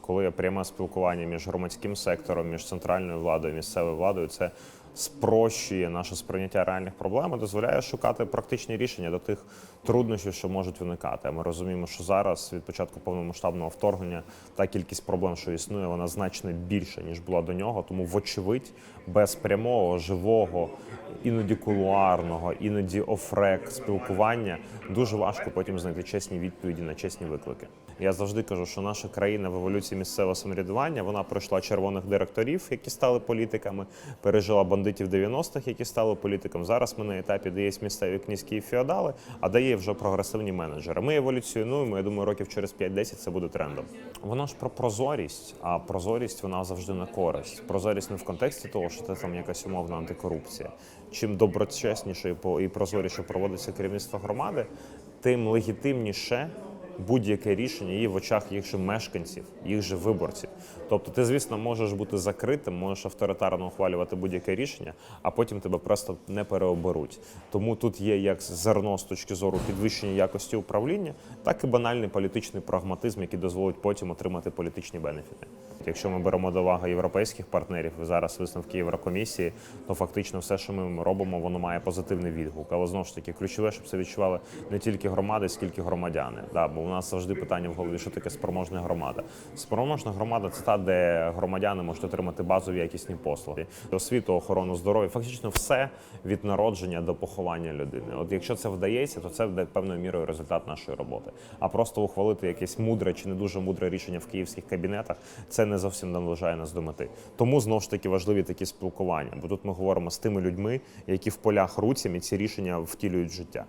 Коли є пряме спілкування між громадським сектором, між центральною владою, місцевою владою, це спрощує наше сприйняття реальних проблем, і дозволяє шукати практичні рішення до тих труднощів, що можуть виникати. А Ми розуміємо, що зараз від початку повномасштабного вторгнення та кількість проблем, що існує, вона значно більша ніж була до нього. Тому, вочевидь, без прямого, живого, іноді кулуарного, іноді офрек спілкування дуже важко потім знайти чесні відповіді на чесні виклики. Я завжди кажу, що наша країна в еволюції місцевого самоврядування вона пройшла червоних директорів, які стали політиками, пережила бандитів 90-х, які стали політиками. Зараз ми на етапі, де є місцеві князькі феодали, а де є вже прогресивні менеджери. Ми еволюціонуємо. Я думаю, років через 5-10 це буде трендом. Воно ж про прозорість, а прозорість вона завжди на користь. Прозорість не в контексті того, що це там якась умовна антикорупція. Чим доброчесніше і прозоріше проводиться керівництво громади, тим легітимніше будь-яке рішення є в очах їх же мешканців, їх же виборців. Тобто, ти, звісно, можеш бути закритим, можеш авторитарно ухвалювати будь-яке рішення, а потім тебе просто не переоберуть. Тому тут є як зерно з точки зору підвищення якості управління, так і банальний політичний прагматизм, який дозволить потім отримати політичні бенефіти. Якщо ми беремо до уваги європейських партнерів зараз висновки Єврокомісії, то фактично все, що ми робимо, воно має позитивний відгук. Але знову ж таки, ключове, щоб це відчували не тільки громади, скільки громадяни. Да, бо нас завжди питання в голові, що таке спроможна громада. Спроможна громада це та, де громадяни можуть отримати базові якісні послуги, освіту, охорону здоров'я, фактично все від народження до поховання людини. От якщо це вдається, то це буде певною мірою результат нашої роботи. А просто ухвалити якесь мудре чи не дуже мудре рішення в київських кабінетах, це не зовсім наближає нас до мети. Тому знову ж таки важливі такі спілкування, бо тут ми говоримо з тими людьми, які в полях руцями ці рішення втілюють життя.